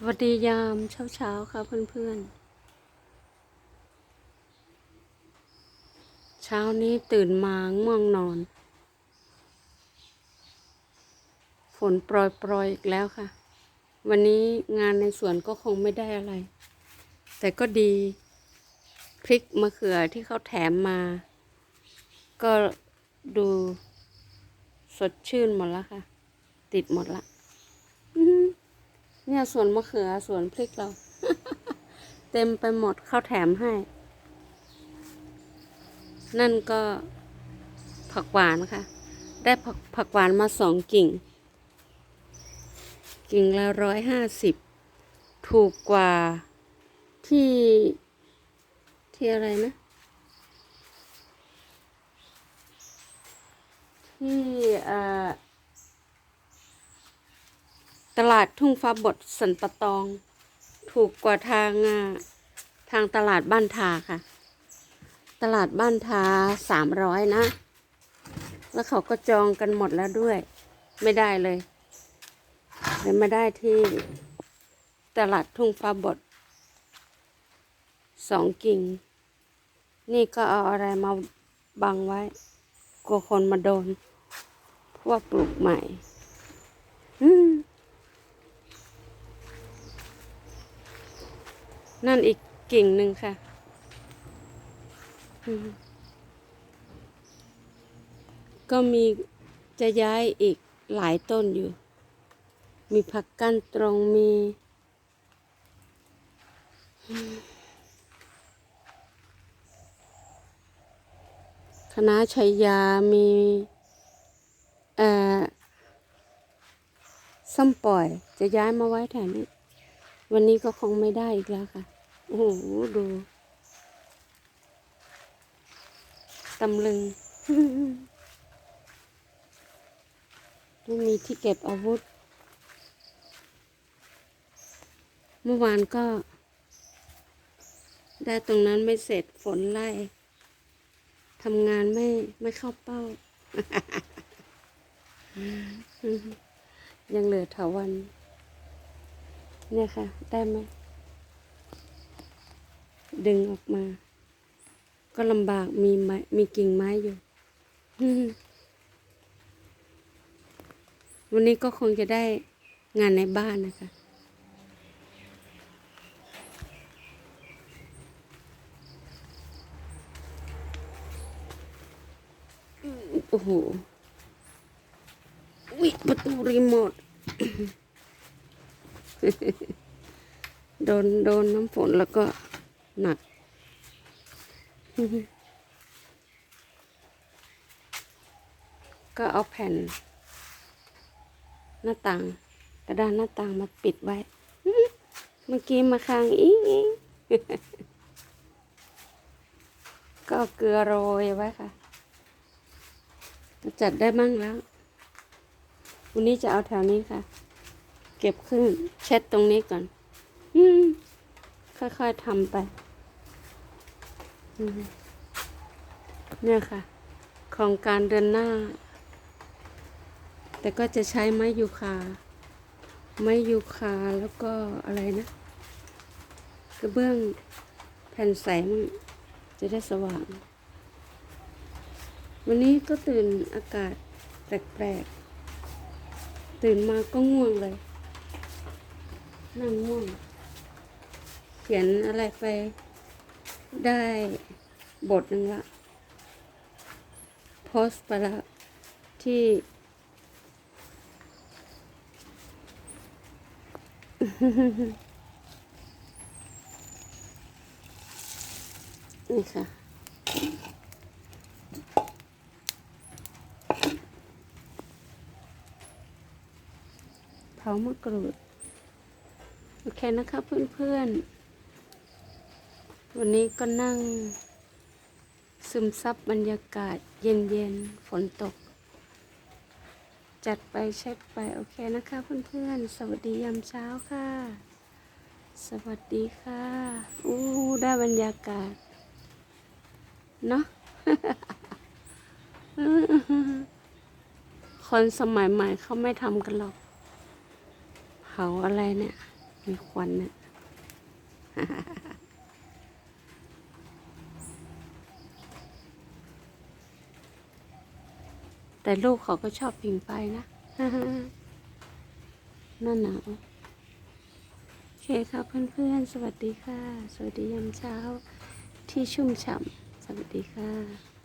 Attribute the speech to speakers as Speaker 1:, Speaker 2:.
Speaker 1: สวัสดียามเช้าเช้าๆค่ะเพื่อนๆ เช้านี้ตื่นมาง่วงนอน ฝนโปรยโปรยอีกแล้วค่ะ วันนี้งานในสวนก็คงไม่ได้อะไร แต่ก็ดี พริกมะเขือที่เขาแถมมา ก็ดูสดชื่นหมดแล้วค่ะ ติดหมดละ เนี่ยสวนมะเขือสวนพริกเรา เต็มไปหมดเข้าวแถมให้ นั่นก็ผักหวานค่ะ ได้ผักผักหวานมาสองกิ่ง กิ่งละร้อยห้าสิบถูกกว่าที่ที่อะไรนะ ที่อ่อ ตลาดทุ่งฟ้าบดสันปะตอง ถูกกว่าทางทางตลาดบ้านทาค่ะ ตลาดบ้านทาสามร้อยนะ แล้วเขาก็จองกันหมดแล้วด้วย ไม่ได้เลยเลยมาได้ที่ตลาดทุ่งฟ้าบดสองกิ่ง นี่ก็เอาอะไรมาบังไว้ กลัวคนมาโดนเพราะว่าปลูกใหม่ อืม นั่นอีกกิ่งหนึ่งค่ะ ก็มีจะย้ายอีกหลายต้นอยู่ มีผักกั้นตรงมี คณะชัยยามีเอ่อส้มปล่อยจะย้ายมาไว้แถวนี้ วันนี้ก็คงไม่ได้อีกแล้วค่ะ โอ้โห ดูตำลึง ไม่มีที่เก็บอาวุธ เมื่อวานก็ ได้ตรงนั้นไม่เสร็จฝนไล่ทำงานไม่ไม่เข้าเป้า ยังเหลือถาวัน เนี่ยค่ะ ได้ไหมดึงออกมา ก็ลำบากมีไม้มีกิ่งไม้อยู่ วันนี้ก็คงจะได้งานในบ้านนะคะ โอ้โหวิประตูรีโมท โดนโดนน้ำฝนแล้วก็หนัก ก็เอาแผ่น หน้าต่าง กระดานหน้าต่างมาปิดไว้ เมื่อกี้มาค้างอิงอิงก็เอาเกลือโรยไว้ค่ะจะจัดได้มั่งแล้ว วันนี้จะเอาแถวนี้ค่ะ เก็บขึ้นเช็ดตรงนี้ก่อน อืม ค่อยๆทำไป เนี่ยค่ะโครงการเดือนหน้า แต่ก็จะใช้ไม้ยูคา ไม้ยูคาแล้วก็อะไรนะ กระเบื้องแผ่นใสมันจะได้สว่าง วันนี้ก็ตื่นอากาศแปลกๆ ตื่นมาก็ง่วงเลย นั่งง่วง เขียนอะไรไปได้บทหนึ่งละโพสไปล้วที่ นี่ค่ะเผามะกรูด อเคนะคะเพื่อนๆ วันนี้ก็นั่ง ซึมซับบรรยากาศเย็นๆ ฝนตก จัดไปเช็ดไป โอเคนะคะเพื่อนๆ สวัสดียามเช้าค่ะ สวัสดีค่ะอู้ได้บรรยากาศ เนาะคนสมัยใหม่เขาไม่ทำกันหรอก เผาอะไรเนี่ย มีควันเนี่ยแต่ลูกเขาก็ชอบพิงไฟนะนั่นหนาวโอเคครับเพื่อนๆ สวัสดีค่ะ สวัสดียามเช้าที่ชุ่มฉ่ำ สวัสดีค่ะ